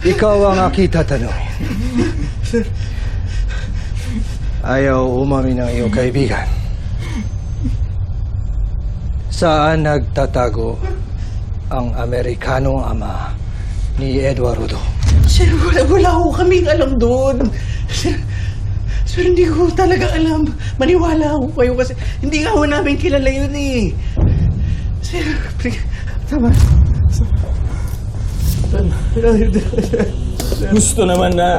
Ikaw ang aking tatanungin. Ayaw umamin ng iyong kaibigan. Saan nagtatago ang Amerikanong ama ni Eduardo? Sir, wala, wala ko kaming alam doon. Sir, sir, hindi ko talaga alam. Maniwala ako kayo kasi hindi nga ho namin kilala yun eh. Sir, tama. Gusto naman na.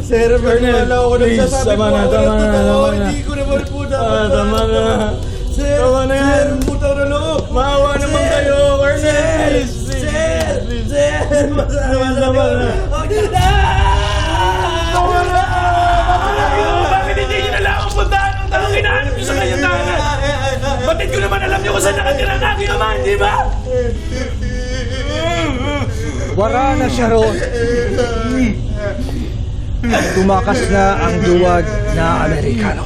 Sir, maniwala ako na please, sasabi tama ko na, ako tama na, tama na. Hindi ko naman po dapat Ah, tama na. Sir, Tama na yan. sir, puta na loob. Maawa naman Sir, kayo, Colonel. Sir, sir, sir, masama na Tama na. Bakit hindi nyo nalang ang puntahan ng tanong hinahanap nyo sa kanyang tahanan? Batid ko naman alam nyo kung saan nakatira ang aking ama, di ba? Wala na siya roon. Tumakas na ang duwag na Amerikano.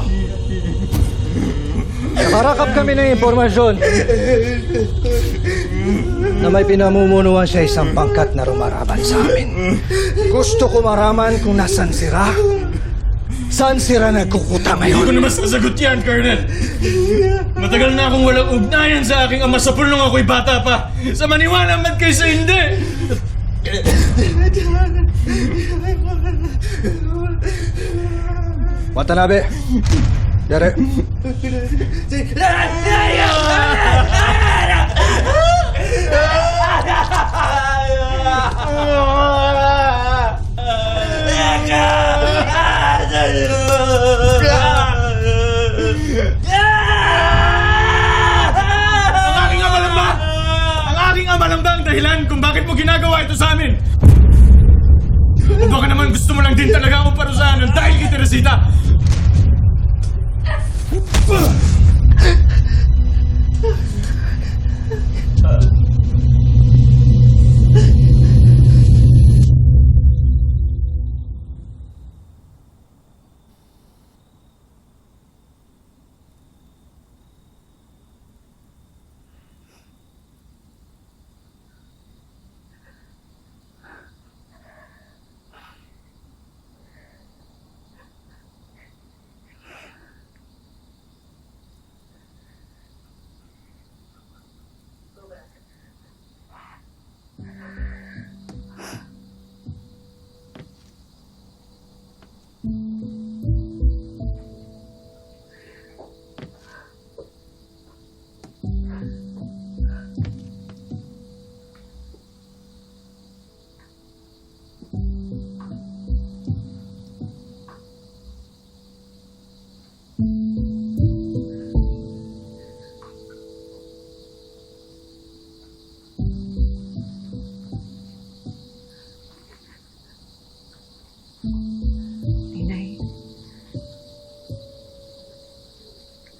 Nakarakap kami ng impormasyon na may pinamumunuan siya isang pangkat na rumaraban sa amin. Gusto ko maraman kung nasan sira. Saan sira nagkukuta Hindi ko ngayon? naman sasagot yan, Colonel. Matagal na akong walang ugnayan sa aking ama sa pulong ako'y bata pa. Sa maniwala man kayo sa hindi. 渡辺やれ。din talaga akong parusahan dahil kay Teresita? Inay,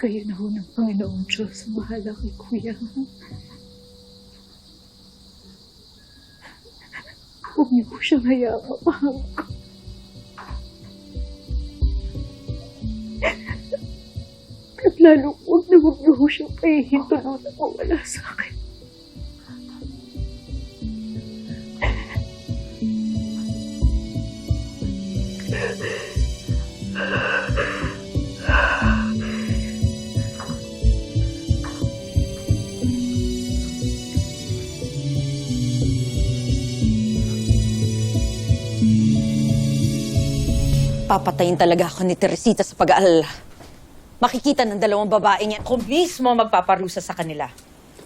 kayo na ho ng Panginoong Diyos. Mahala kay Kuya. Huwag niyo po siyang hayaan mapahangak. At lalo, huwag na huwag niyo ho siyang pahihintulo na mawala sa akin. Papatayin talaga ako ni Teresita sa pag-aalala. Makikita ng dalawang babae niya. Ako mismo magpaparusa sa kanila.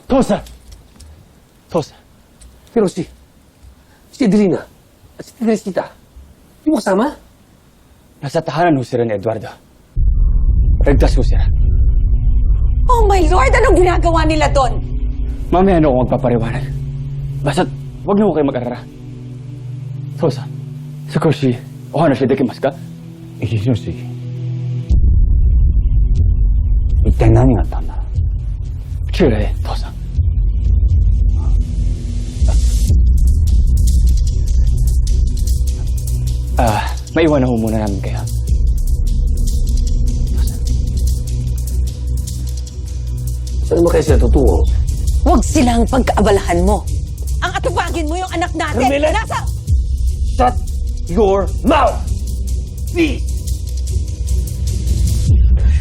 Tosa! Tosa. Pero si... Si Adelina at si Teresita, di mo kasama? Nasa tahanan ho sila ni Eduardo. Regtas ho sila. Oh my Lord! Anong ginagawa nila doon? Mamaya na ako magpapariwanag. Basta't huwag niyo ho kayo mag-arara. Tosa, sa kursi, o ano siya dekimasu ka? 一ノ瀬一体何があったんだ Chile, Tosa. Ah, maiwan na ho muna namin kayo. Saan mo kayo sila tutuo? Huwag silang pagkaabalahan mo. Ang atubagin mo yung anak natin. Carmela! Nasa... your mouth! Please!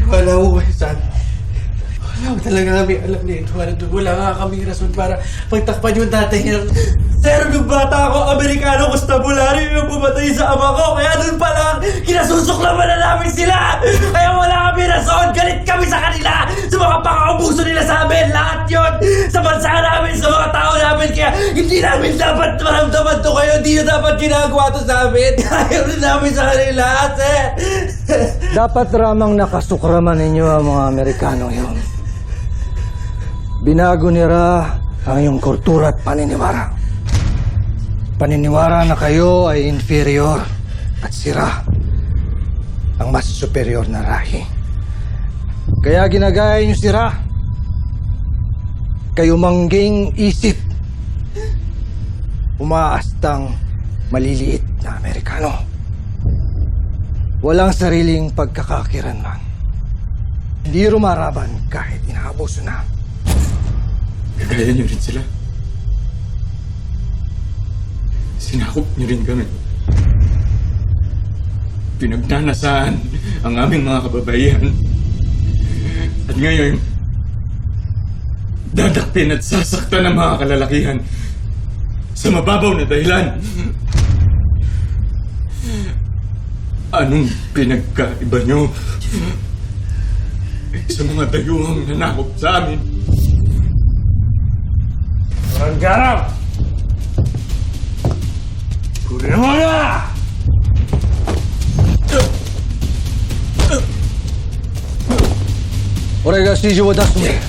Wala ko kayo sa amin. Wala ko talaga kami alam ni Eduardo. Wala nga kami rason para pagtakpan yung dati niya. Sir, nung bata ako, Amerikano Constabulary yung pumatay sa ama ko. Kaya doon pa lang, kinasusuklaman na namin sila. Kaya wala kami rason. Galit kami sa kanila. Sa mga pang-abuso nila sa amin. Lahat yon Sa bansa namin, sa mga tao namin. Kaya hindi namin dapat maramdaman to kayo. Hindi nyo dapat ginagawa to sa amin. Ayaw rin namin sa kanila, sir. Dapat ramang nakasukraman ninyo ang mga Amerikano yon. Binago nila ang iyong kultura at paniniwala. Paniniwara na kayo ay inferior at sira ang mas superior na lahi. Kaya ginagaya niyo sira. Kayo mangging isip. Umaastang maliliit na Amerikano. Walang sariling pagkakakiranman. Hindi rumaraban kahit inaabuso na. Kagaya niyo rin sila. Sinakop niyo rin kami. Pinagnanasaan ang aming mga kababaihan. At ngayon, dadakpin at sasaktan ang mga kalalakihan sa mababaw na dahilan. Anong pinagkaiba niyo sa mga dayuhang nanakop sa amin? Orang garam! Kunin mo na! Orega si Jiwa Dasume.